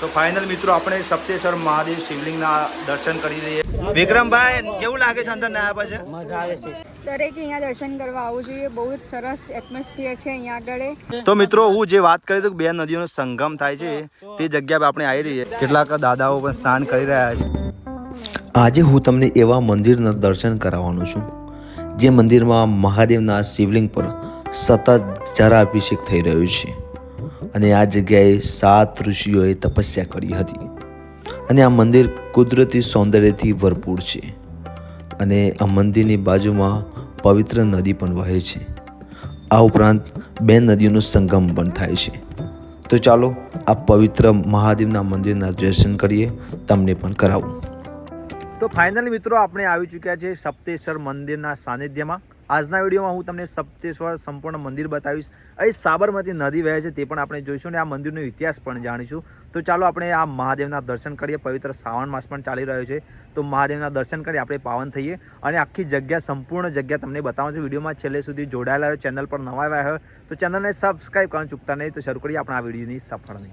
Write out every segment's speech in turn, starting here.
તો ફાઇનલ મિત્રો આપણે સપ્તેશ્વર મહાદેવ શિવલિંગના દર્શન કરી લઈએ. વિક્રમભાઈ કેવું લાગે છે અંદર ના પછી? મજા આવે છે. દરેકે અહીંયા દર્શન કરવા આવવું જોઈએ. બહુ જ સરસ એટમોસ્ફિયર છે અહીંયા આગળ. તો મિત્રો હું જે વાત કરી તો બે નદીઓનો સંગમ થાય છે તે જગ્યા પર આપણે આવી રહીએ. કેટલાક દાદાઓ પણ સ્નાન કરી રહ્યા છે. આજે હું તમને એવા મંદિરના દર્શન કરાવવાનો છું જે મંદિરમાં મહાદેવના શિવલિંગ પર સતત જરાભિષેક થઈ રહ્યો છે. અને આ જગ્યાએ સાત ઋષિઓએ તપસ્યા કરી હતી. અને આ મંદિર કુદરતી સૌંદર્યથી ભરપૂર છે. અને આ મંદિરની બાજુમાં પવિત્ર નદી પણ વહે છે. આ ઉપરાંત બે નદીઓનો સંગમ પણ થાય છે. તો ચાલો આ પવિત્ર મહાદેવના મંદિરના દર્શન કરીએ, તમને પણ કરાવું. તો ફાઇનલી મિત્રો આપણે આવી ચૂક્યા છે સપ્તેશ્વર મંદિરના સાનિધ્યમાં. આજના વિડીયોમાં હું તમને સપ્તેશ્વર સંપૂર્ણ મંદિર બતાવીશ. અહીં સાબરમતી નદી વહે છે, તે પણ આપણે જોઈશું અને આ મંદિરનો ઇતિહાસ પણ જાણીશું. તો ચાલો આપણે આ મહાદેવના દર્શન કરીએ, પવિત્ર શ્રાવણ માસ પણ ચાલી રહ્યો છે. તો મહાદેવના દર્શન કરી આપણે પાવન થઈએ અને આખી જગ્યા, સંપૂર્ણ જગ્યા તમને બતાવું છું. વિડીયોમાં છેલ્લે સુધી જોડાયેલા હોય ચેનલ પર નવા આવ્યા હોય તો ચેનલને સબસ્ક્રાઈબ કરવાનું ચૂકતા નહીં, તો શરૂ કરીએ આપણા આ વિડીયોની સફળની.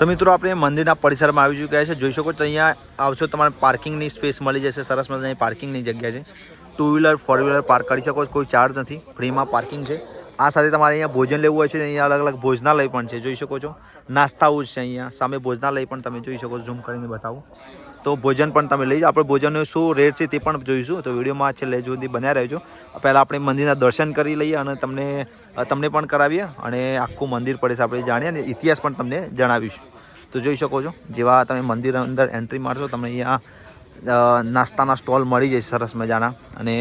તો મિત્રો, આપણે મંદિરના પરિસરમાં આવી ચૂક્યા છે. જોઈ શકો છો, અહીંયા આવશો તમારે પાર્કિંગની સ્પેસ મળી જશે. સરસ મજાની પાર્કિંગની જગ્યા છે. Two wheeler four wheeler park કરી શકો કોઈ ચાર્જ નથી. ફ્રીમાં પાર્કિંગ છે. આ સાથે તમારે અહીંયા ભોજન લેવું હોય છે. અહીંયા અલગ અલગ ભોજનાલય પણ છે. જોઈ શકો છો. નાસ્તાઓ જ છે અહીંયા. સામે ભોજનાલય પણ તમે જોઈ શકો છો. ઝૂમ કરીને બતાવું. તો ભોજન પણ તમે લઈ જાઓ. આપણે ભોજનનું શું રેટ છે તે પણ જોઈશું. તો વિડીયોમાં છેલ્લે સુધી બન્યા રહેજો. પહેલાં આપણે મંદિરના દર્શન કરી લઈએ અને તમને તમને પણ કરાવીએ અને આખું મંદિર પડે છે આપણે જાણીએ અને ઇતિહાસ પણ તમને જણાવીશું. તો જોઈ શકો છો, જેવા તમે મંદિર અંદર એન્ટ્રી મારશો, તમને અહીંયા નાસ્તાના સ્ટોલ મળી જશે સરસ મજાના. અને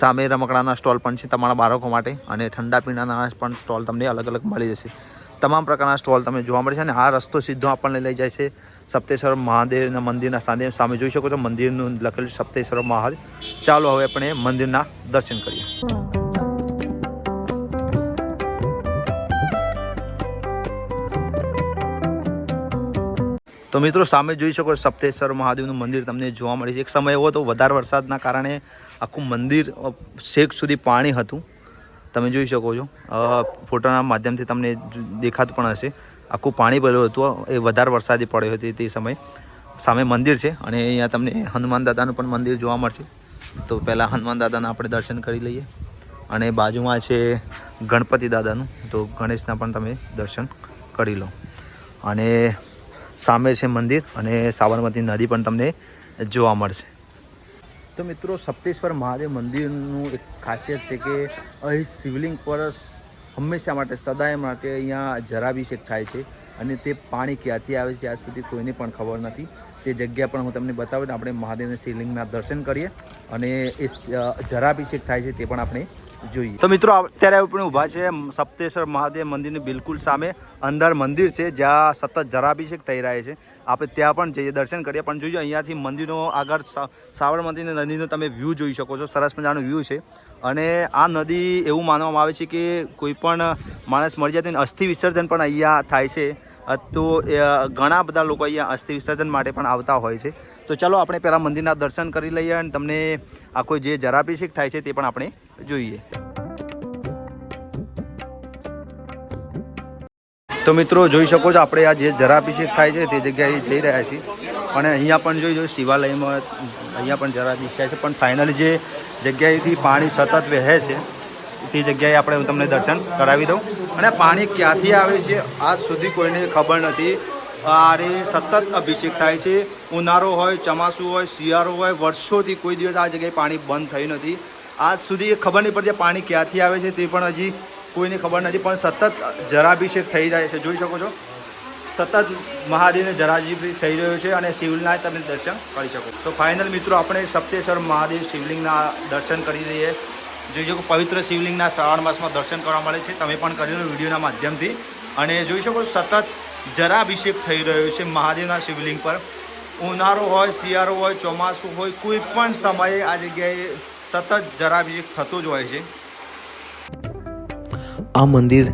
સામે રમકડાના સ્ટોલ પણ છે તમારા બાળકો માટે. અને ઠંડા પીણાના પણ સ્ટોલ તમને અલગ અલગ મળી જશે. તમામ પ્રકારના સ્ટોલ તમે જોવા મળે છે અને આ રસ્તો સીધો આપણને લઈ જાય છે સપ્તેશ્વર મહાદેવના મંદિરના સામે સામે. જોઈ શકો છો મંદિરનું લખેલું સપ્તેશ્વર મહાદેવ. ચાલો હવે આપણે મંદિરના દર્શન કરીએ. તો મિત્રો સામે જોઈ શકો સપ્તેશ્વર મહાદેવનું મંદિર તમને જોવા મળે છે. એક સમય એવો હતો, વધારે વરસાદના કારણે આખું મંદિર શેક સુધી પાણી હતું. તમે જોઈ શકો છો. ફોટાના માધ્યમથી તમને દેખાતું પણ હશે. આખું પાણી ભરેલું હતું. એ વધારે વરસાદી પડ્યો હતી તે સમયે. સામે મંદિર છે અને અહીંયા તમને હનુમાન દાદાનું પણ મંદિર જોવા મળશે. તો પહેલાં હનુમાન દાદાના આપણે દર્શન કરી લઈએ. અને બાજુમાં છે ગણપતિ દાદાનું. તો ગણેશના પણ તમે દર્શન કરી લો. અને સામે છે મંદિર અને સાબરમતી નદી પણ તમને જોવા મળશે. તો મિત્રો સપ્તેશ્વર મહાદેવ મંદિરનું એક ખાસિયત છે કે અહીં શિવલિંગ પર હંમેશા માટે, સદાય માટે અહીંયા જરાભિષેક થાય છે અને તે પાણી ક્યાંથી આવે છે આજ સુધી કોઈને પણ ખબર નથી. તે જગ્યા પણ હું તમને બતાવું આપણે મહાદેવના શિવલિંગના દર્શન કરીએ અને એ જરાભિષેક થાય છે તે પણ આપણે જોઈએ. તો મિત્રો અત્યારે આપણે ઊભા છે સપ્તેશ્વર મહાદેવ મંદિરની બિલકુલ સામે. અંદર મંદિર છે, જ્યાં સતત જરાભિષેક થઈ રહ્યા છે. આપણે ત્યાં પણ જઈએ, દર્શન કરીએ. પણ જોઈએ અહીંયાથી મંદિરનો આગળ સા- સાબરમતી નદીનો તમે વ્યૂ જોઈ શકો છો. સરસ મજાનો વ્યૂ છે. અને આ નદી એવું માનવામાં આવે છે કે કોઈ પણ માણસ મળી જાય અસ્થિ વિસર્જન પણ અહીંયા થાય છે. તો ઘણા બધા લોકો અહીંયા અસ્થિ વિસર્જન માટે પણ આવતા હોય છે. તો ચલો આપણે પહેલાં મંદિરના દર્શન કરી લઈએ અને તમને આખો જે જરાભિષેક થાય છે તે પણ આપણે જોઈએ. તો મિત્રો, જોઈ શકો છો આપણે આ જે જરાભિષેક થાય છે તે જગ્યાએ જઈ રહ્યા છીએ. અને અહીંયા પણ જોઈ જો શિવાલયમાં અહીંયા પણ જરાભિષેક થાય છે. પણ ફાઇનલી જે જગ્યાએથી પાણી સતત વહે છે, તે જગ્યાએ આપણે હું તમને દર્શન કરાવી દઉં. અને પાણી ક્યાંથી આવે છે? આજ સુધી કોઈને ખબર નથી. અરે સતત અભિષેક થાય છે. ઉનાળો હોય, ચોમાસું હોય, શિયાળો હોય, વર્ષોથી કોઈ દિવસ આ જગ્યાએ પાણી બંધ થયું નથી. આજ સુધી એ ખબર નહીં પડતી પાણી ક્યાંથી આવે છે તે પણ હજી કોઈને ખબર નથી, પણ સતત જરાભિષેક થઈ જાય છે. જોઈ શકો છો? સતત મહાદેવને જરાજીભી થઈ રહ્યો છે અને શિવલિંગના તમે દર્શન કરી શકો. તો ફાઇનલ મિત્રો, આપણે સપ્તેશ્વર મહાદેવ શિવલિંગના દર્શન કરી દઈએ જોઈ શકો પવિત્ર શિવલિંગના શ્રાવણ માસમાં દર્શન કરવા મળે છે. તમે પણ કરી લો વિડીયોના માધ્યમથી. અને જોઈ શકો સતત જરાભિષેક થઈ રહ્યો છે મહાદેવના શિવલિંગ પર. ઉનાળો હોય, શિયાળો હોય, ચોમાસું હોય, કોઈ પણ સમયે આ જગ્યાએ સતત જરાભિષેક થતો જ હોય છે. આ મંદિર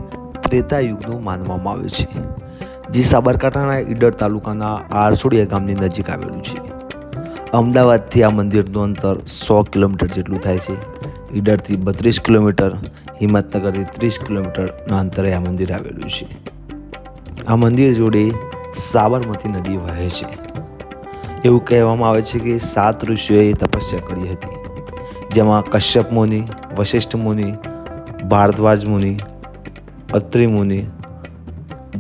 ત્રેતા યુગનું માનવામાં આવે છે, જે સાબરકાંઠાના ઈડર તાલુકાના આરસોડિયા ગામની નજીક આવેલું છે. અમદાવાદથી આ મંદિરનું અંતર સો કિલોમીટર જેટલું થાય છે. ઈડરથી બત્રીસ કિલોમીટર, હિંમતનગરથી ત્રીસ કિલોમીટરના અંતરે આ મંદિર આવેલું છે. આ મંદિર જોડે સાબરમતી નદી વહે છે. એવું કહેવામાં આવે છે કે સાત ઋષિઓએ તપસ્યા કરી હતી, જેમાં કશ્યપ મુનિ, વશિષ્ઠ મુનિ, ભારદ્વાજ મુનિ, અત્રિ મુનિ,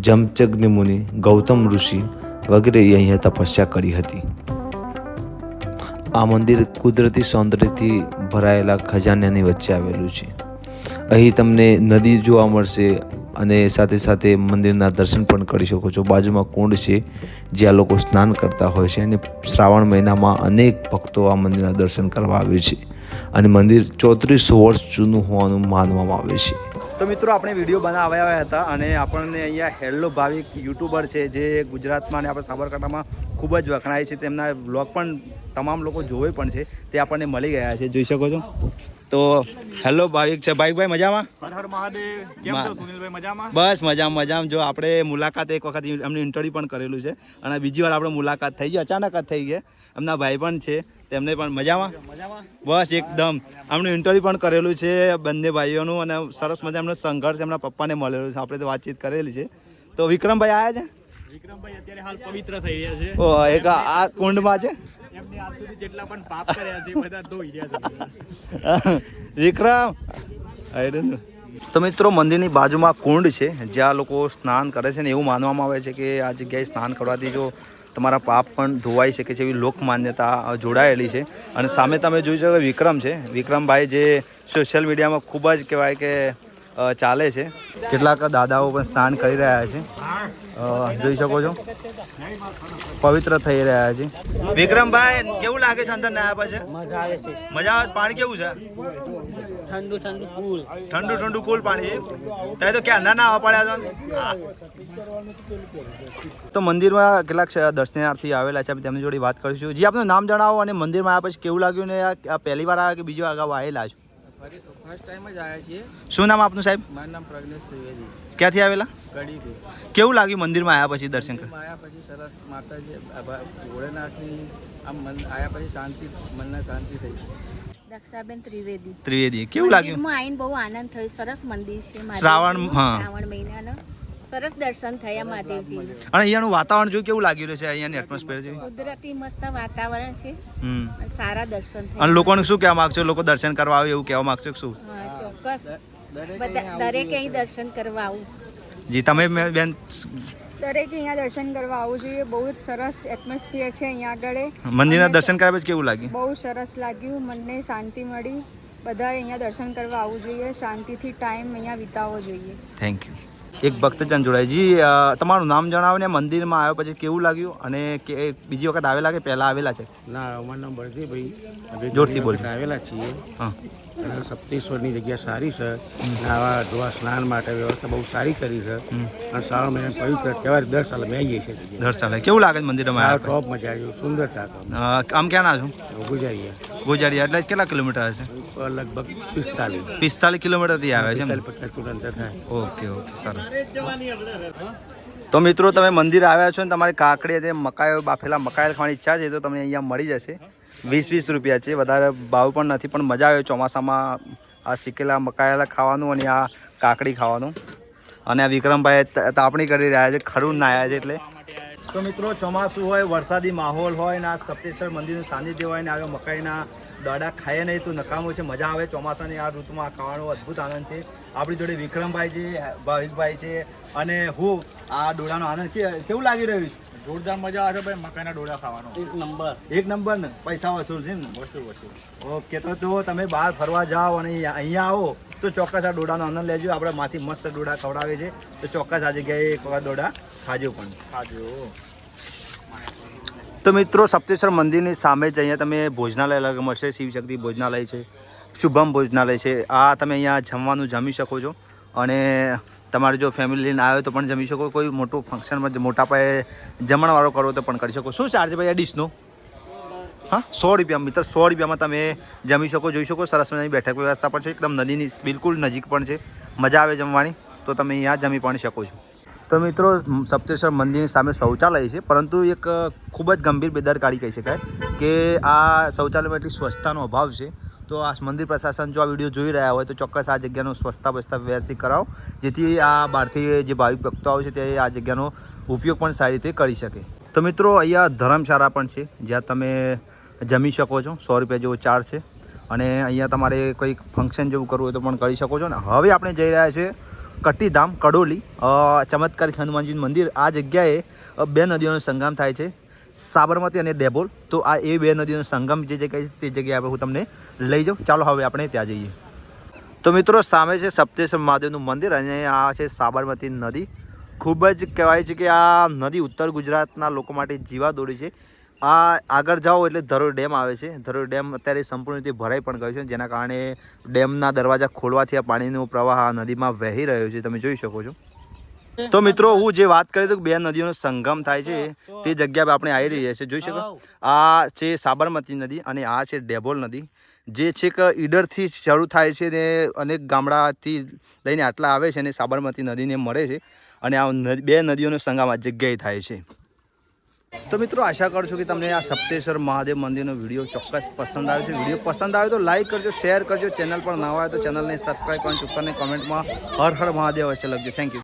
જમચગ્નિ મુનિ, ગૌતમ ઋષિ વગેરે અહીંયા તપસ્યા કરી હતી. આ મંદિર કુદરતી સૌંદર્યથી ભરાયેલા ખજાનાની વચ્ચે આવેલું છે. અહીં તમને નદી જોવા મળશે અને સાથે સાથે મંદિરના દર્શન પણ કરી શકો છો. બાજુમાં કુંડ છે, જ્યાં લોકો સ્નાન કરતા હોય છે અને શ્રાવણ મહિનામાં અનેક ભક્તો આ મંદિરના દર્શન કરવા આવે છે. અને મંદિર ચોત્રીસો વર્ષ જૂનું હોવાનું માનવામાં આવે છે. તો મિત્રો આપણે વીડિયો બનાવ્યા હતા અને આપણને અહીંયા હેલ્લો ભાવિક યુટ્યુબર છે જે ગુજરાતમાં અને આપણે સાબરકાંઠામાં ખૂબ જ વખણાય છે. તેમના બ્લોગ પણ તમામ લોકો જોવે પણ છે. તે આપણને મળી ગયા છે. જોઈ શકો છો? તો હેલ્લો ભાવિક છે. ભાવિકભાઈ મજામાં? બસ મજામાં મજામાં. જો આપણે મુલાકાત એક વખત એમની ઇન્ટરવ્યુ પણ કરેલું છે. અને બીજી વાર આપણે મુલાકાત થઈ ગઈ. અચાનક જ થઈ ગઈ. એમના ભાઈ પણ છે. તેમને પણ મજામાં? બસ એકદમ. આમનું ઇન્ટરવ્યુ પણ કરેલું છે બંને ભાઈઓનું અને સરસ મજા એમનો સંઘર્ષ એમના પપ્પાને મળેલું છે. આપણે તો વાતચીત કરેલી છે. તો વિક્રમભાઈ આવ્યા છે? વિક્રમભાઈ અત્યારે હાલ પવિત્ર થઈ રહ્યા છે. ઓ એક આ કુંડમાં છે? એમને આજ સુધી જેટલા પણ પાપ કર્યા છે બધા ધોઈ રહ્યા છે. વિક્રમ! આઈ don't know. તો મિત્રો મંદિરની બાજુમાં કુંડ છે જ્યાં લોકો સ્નાન કરે છે ને એવું માનવામાં આવે છે કે આ જગ્યાએ સ્નાન કરવાથી જો તમારા પાપ પણ ધોવાઈ શકે છે એવી લોકમાન્યતા જોડાયેલી છે. અને સામે તમે જોઈ શકો વિક્રમ છે. વિક્રમભાઈ જે સોશિયલ મીડિયામાં ખૂબ જ કહેવાય કે ચાલે છે. કેટલાક દાદાઓ પણ સ્નાન કરી રહ્યા છે. જોઈ શકો છો. પવિત્ર થઈ રહ્યા છે. વિક્રમભાઈ કેવું લાગે છે અંદર નાયા પછી? મજા આવે છે. મજા આવે? પાણી કેવું છે? ઠંડુ ઠંડુ કુલ. ઠંડુ ઠંડુ કુલ પાણી. છે ત્યાં તો ક્યાં ના ના પડ્યા છો? તો મંદિરમાં કેટલાક દર્શનાર્થી આવેલા છે. તેમની જોડે વાત કરીશું. જી આપનું નામ જણાવો અને મંદિરમાં આવ્યા પછી કેવું લાગ્યું ને આ આ પહેલી વાર આવ્યા કે બીજી વાર અગાઉ આવેલા છો? ફર્સ્ટ ટાઈમ જ આવ્યા છીએ. શું નામ આપનું સાહેબ? મારું નામ પ્રજ્ઞેશ ત્રિવેદી. ક્યાંથી આવેલા? કડીથી કેવું લાગ્યું મંદિરમાં આવ્યા પછી દર્શન કરી આવ્યા પછી સરસ માતાજી આભા- ભોળેનાથની આમ મન આવ્યા પછી શાંતિ મનને શાંતિ થઈ. દક્ષાબેન ત્રિવેદી. ત્રિવેદી. કેવું લાગ્યું? આઈને આવીને બહુ આનંદ થયો. સરસ મંદિર છે શ્રાવણ, હા. શ્રાવણ મહિનાનો. સરસ દર્શન થયા મહાદેવજી અને અહીંયાનું વાતાવરણ જોયું કેવું રહ્યું છે અહીંયાની એટમોસ્ફિયર જોયું? કુદરતી મસ્ત વાતાવરણ છે. સારા દર્શન અને લોકોને શું કહેવા માગશો? લોકો દર્શન કરવા આવે એવું કહેવા માંગશો શું? ચોક્કસ. દરેક અહીં દર્શન કરવા આવું. જી તમે મે- બેન દરેક અહીંયા દર્શન કરવા આવવું જોઈએ. બહુ જ સરસ એટમોસ્ફિયર છે અહીંયા આગળ મંદિરના દર્શન કર્યા પછી કેવું લાગ્યું? બહુ સરસ લાગ્યું. મનને શાંતિ મળી. બધાએ અહીંયા દર્શન કરવા આવવું જોઈએ. શાંતિથી ટાઈમ અહીંયા વિતાવવો જોઈએ. થેન્ક યુ એક ભક્તજન જોડાય. જી તમારું નામ જણાવો ને મંદિરમાં આવ્યા પછી કેવું લાગ્યું અને કે બીજી વખત આવેલા કે પહેલા આવેલા છે? ના અમારું નામ બળદેવભાઈ અમે જોરથી બોલ આવેલા છીએ. હા. અને સપ્તેશ્વરની જગ્યા સારી છે. આવા ધોવા સ્નાન માટે વ્યવસ્થા બહુ સારી કરી છે. અને શ્રાવણ મહિના પવિત્ર તહેવાર દર સાલ મેં આવીએ છીએ દર સાલે. કેવું લાગે છે મંદિરમાં ટોપ મજા આવી. સુંદર થાક આમ ક્યાં ના છું? ગુજારીયા. ગુજારિયા. એટલે કેટલા કિલોમીટર હશે? લગભગ પિસ્તાલીસ. પિસ્તાલીસ કિલોમીટરથી આવે છે ઓકે ઓકે. સરસ તો મિત્રો, તમે મંદિર આવ્યા છો ને તમારે કાકડી જે મકાઈ, બાફેલા મકાઈ ખાવાની ઈચ્છા છે તો તમને અહીંયા મળી જશે. વીસ વીસ રૂપિયા છે. વધારે ભાવ પણ નથી, પણ મજા આવે ચોમાસામાં આ શીખેલા મકાયેલા ખાવાનું અને આ કાકડી ખાવાનું. અને આ વિક્રમભાઈ તાપણી કરી રહ્યા છે, ખરું નાયા છે એટલે. તો મિત્રો, ચોમાસું હોય, વરસાદી માહોલ હોય ને આ સપ્તેશ્વર મંદિરનું સાનિધ્ય હોય ને આવ્યો મકાઈના દડા ખાઈએ નહીં તો નકામો છે મજા આવે. ચોમાસાની આ ઋતુમાં ખાવાનો અદ્ભુત આનંદ છે. આપણી જોડે વિક્રમભાઈ છે ભાવિકભાઈ છે અને હું આ ડોળાનો આનંદ કેવું લાગી રહ્યું છે? જોરદાર મજા આવે છે ભાઈ મકાઈના ડોળા ખાવાનો. એક નંબર. એક નંબર ને? પૈસા વસૂલ છે ને? વસ્તુ વસ્તુ ઓકે તો જો તમે બહાર ફરવા જાઓ અને અહીંયા અહીંયા આવો તો ચોક્કસ આ ડોડાનો આનંદ લેજો. આપણે માસી મસ્ત ડોડા ખવડાવે છે. તો ચોક્કસ આ જગ્યાએ એક વખત ડોડા ખાજો પણ. ખાજો. તો મિત્રો સપ્તેશ્વર મંદિરની સામે જ અહીંયા તમે ભોજનાલય અલગ મળશે. શિવશક્તિ ભોજનાલય છે, શુભમ ભોજનાલય છે. આ તમે અહીંયા જમવાનું જમી શકો છો. અને તમારે જો ફેમિલી લઈને આવ્યો તો પણ જમી શકો. કોઈ મોટું ફંક્શનમાં મોટા પાયે જમણવાળો કરો તો પણ કરી શકો. શું ચાર્જ ભાઈ આ ડીશનો હા, સો રૂપિયા મિત્ર, સો રૂપિયામાં તમે જમી શકો, જોઈ શકો. સરસ મજાની બેઠક વ્યવસ્થા પણ છે. એકદમ નદીની, બિલકુલ નજીક પણ છે. મજા આવે જમવાની. તો તમે અહીંયા જમી પણ શકો છો. તો મિત્રો, સપ્તેશ્વર મંદિરની સામે શૌચાલય છે, પરંતુ એક ખૂબ જ ગંભીર બેદરકારી કહી શકાય કે આ શૌચાલયમાં એટલી સ્વચ્છતાનો અભાવ છે. તો આ મંદિર પ્રશાસન જો આ વીડિયો જોઈ રહ્યા હોય તો ચોક્કસ આ જગ્યાનો સ્વચ્છતા વ્યવસ્થા વ્યવસ્થિત કરાવો, જેથી આ બહારથી જે ભાવિક ભક્તો આવે છે તે આ જગ્યાનો ઉપયોગ પણ સારી રીતે કરી શકે. તો મિત્રો, અહીંયા ધર્મશાળા પણ છે, જ્યાં તમે જમી શકો છો, સો રૂપિયા જેવો ચાર્જ છે. અને અહીંયા તમારે કંઈક ફંક્શન જેવું કરવું હોય તો પણ કરી શકો છો. ને હવે આપણે જઈ રહ્યા છીએ કટ્ટીધામ કડોલી ચમત્કારિક હનુમાનજીનું મંદિર. આ જગ્યાએ બે નદીઓનો સંગમ થાય છે. સાબરમતી અને ડેબોલ. તો આ એ બે નદીઓનો સંગમ જે જગ્યાએ તે જગ્યાએ આપણે હું તમને લઈ જાઉં. ચાલો હવે આપણે ત્યાં જઈએ. તો મિત્રો, સામે છે સપ્તેશ્વર મહાદેવનું મંદિર અને આ છે સાબરમતી નદી. ખૂબ જ કહેવાય છે કે આ નદી ઉત્તર ગુજરાતના લોકો માટે જીવાદોરી છે. આ આગળ જાઓ એટલે ધરોઈ ડેમ આવે છે. ધરોઈ ડેમ અત્યારે સંપૂર્ણ રીતે ભરાઈ પણ ગયો છે. જેના કારણે ડેમના દરવાજા ખોલવાથી આ પાણીનો પ્રવાહ આ નદીમાં વહી રહ્યો છે. તમે જોઈ શકો છો. તો મિત્રો, હું જે વાત કરી તો બે નદીઓનો સંગમ થાય છે, તે જગ્યા પર આપણે આવી રહ્યા છે જોઈ શકો? આ છે સાબરમતી નદી અને આ છે ડેબોલ નદી. જે છેક ઈડરથી શરૂ થાય છે ને અનેક ગામડાથી લઈને આટલા આવે છે અને સાબરમતી નદીને મળે છે. અને આ બે નદીઓનો સંગમ આ જગ્યાએ થાય છે. તો મિત્રો, આશા કરું છું કે તમને આ સપ્તેશ્વર મહાદેવ મંદિરનો વીડિયો ચોક્કસ પસંદ આવ્યો છે. વીડિયો પસંદ આવ્યો તો લાઈક કરજો શેર કરજો. ચેનલ પર ના હોય તો ચેનલને સબસ્ક્રાઈબ કરવાનું ચૂકતા કોમેન્ટમાં હર હર મહાદેવ હશે લખજો. Thank you